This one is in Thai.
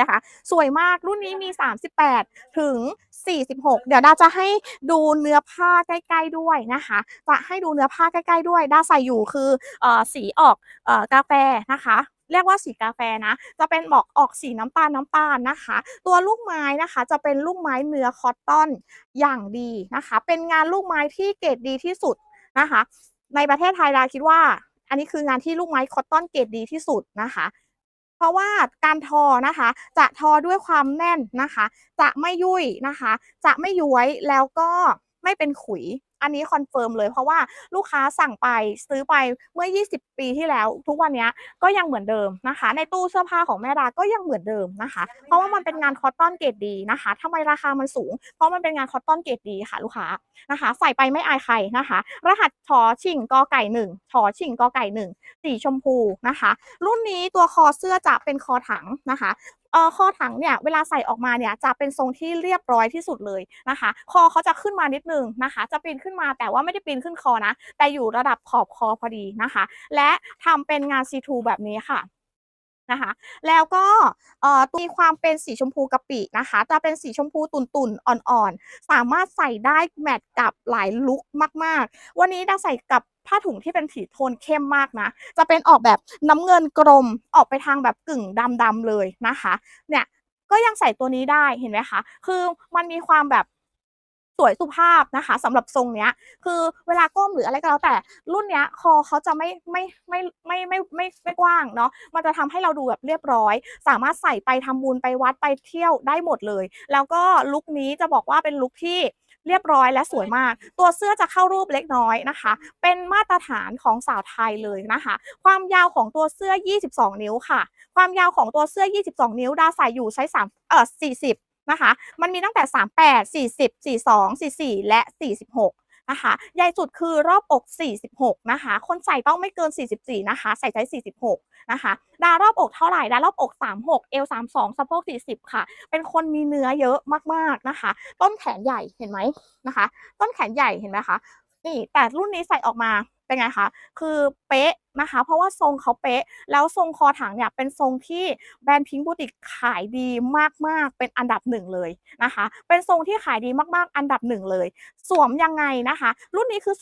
นะคะ สวยมากรุ่นนี้มี 38 ถึง 46 เดี๋ยวดาจะให้ดูเนื้อผ้าใกล้ ๆด้วยนะคะ จะให้ดูเนื้อผ้าใกล้ ๆ ด้วย ดาใส่อยู่คือเออสีออกเออกาแฟนะคะเรียกว่าสีกาแฟนะ จะเป็นบอกออกสีน้ำตาลน้ำตาลนะคะ ตัวลูกไม้นะคะจะเป็นลูกไม้เนื้อคอตตอนอย่างดีนะคะ เป็นงานลูกไม้ที่เกรดดีที่สุดนะคะ ในประเทศไทยดาคิดว่า อันนี้คืองานที่ลูกไม้คอตตอนเกรดดีที่สุดนะคะ เพราะว่าการทอนะคะ จะทอด้วยความแน่นนะคะ จะไม่ยุ่ยนะคะ จะไม่ย้วยแล้วก็ไม่เป็นขุย อันนี้คอนเฟิร์มเลยเพราะว่าลูกค้าสั่งไปซื้อไปเมื่อ 20 ปีที่แล้ว ทุกวันนี้ก็ยังเหมือนเดิมนะคะ ในตู้เสื้อผ้าของแม่ดาก็ยังเหมือนเดิมนะคะ เพราะว่ามันเป็นงานคอตตอนเกรดดีนะคะทำไมราคามันสูง เพราะมันเป็นงานคอตตอนเกรดดีค่ะ ลูกค้านะคะใส่ไปไม่อายใครนะคะ รหัสชอชิงกอไก่หนึ่งชอชิงกอไก่หนึ่งสีชมพูนะคะ รุ่นนี้ตัวคอเสื้อจะเป็นคอถังนะคะเอ่อคอถังเนี่ยเวลาใส่ออกมาเนี่ยจะเป็นทรงที่เรียบร้อยที่สุดเลยนะคะ คอเขาจะขึ้นมานิดนึงนะคะ จะปีนขึ้นมาแต่ว่าไม่ได้ปีนขึ้นคอนะ แต่อยู่ระดับขอบคอพอดีนะคะ และทำเป็นงาน C2 แบบนี้ค่ะนะคะ แล้วก็เอ่อมีความเป็นสีชมพูกะปินะคะ จะเป็นสีชมพูตุ่นๆอ่อนๆ สามารถใส่ได้แมทกับหลายลุคมากๆ วันนี้ดาใส่กับ ผ้าถุงที่เป็นสีโทนเข้มมากนะ จะเป็นออกแบบน้ำเงินกรมออกไปทางแบบกึ่งดำๆเลยนะคะ เนี่ยก็ยังใส่ตัวนี้ได้เห็นไหมคะ คือมันมีความแบบสวยสุภาพนะคะสำหรับทรงเนี้ย คือเวลาก้มหรืออะไรก็แล้วแต่รุ่นเนี้ยคอเขาจะไม่ไม่ไม่ไม่ไม่ไม่ไม่กว้างเนาะมันจะทำให้เราดูแบบเรียบร้อย สามารถใส่ไปทำบุญไปวัดไปเที่ยวได้หมดเลย แล้วก็ลุคนี้จะบอกว่าเป็นลุคที่ เรียบร้อยและสวยมาก ตัวเสื้อจะเข้ารูปเล็กน้อยนะคะ เป็นมาตรฐานของสาวไทยเลยนะคะ ความยาวของตัวเสื้อ 22 นิ้วค่ะ ความยาวของตัวเสื้อ 22 นิ้วดาใส่อยู่ใช้3เอ่อ40 นะคะ มันมีตั้งแต่ 38 40 42 44 และ 46 นะคะใหญ่สุดคือรอบอก 46 นะคะ คนใส่ต้องไม่เกิน 44 นะคะ ใส่ไซส์46 นะคะ ดารอบอกเท่าไหร่ ดารอบอก 36 เอว 32 สะโพก 40 ค่ะ เป็นคนมีเนื้อเยอะมากๆนะคะ ต้นแขนใหญ่เห็นไหมนะคะ ต้นแขนใหญ่เห็นไหมคะ นี่แต่รุ่นนี้ใส่ออกมาเป็นไงคะ คือเป๊ะ นะคะ เพราะว่าทรงเขาเป๊ะ แล้วทรงคอถังเนี่ยเป็นทรงที่แบรนด์พิงค์บูติกขายดีมากๆ เป็นอันดับหนึ่งเลยนะคะ เป็นทรงที่ขายดีมากๆ อันดับหนึ่งเลย สวมยังไงนะคะ รุ่นนี้คือ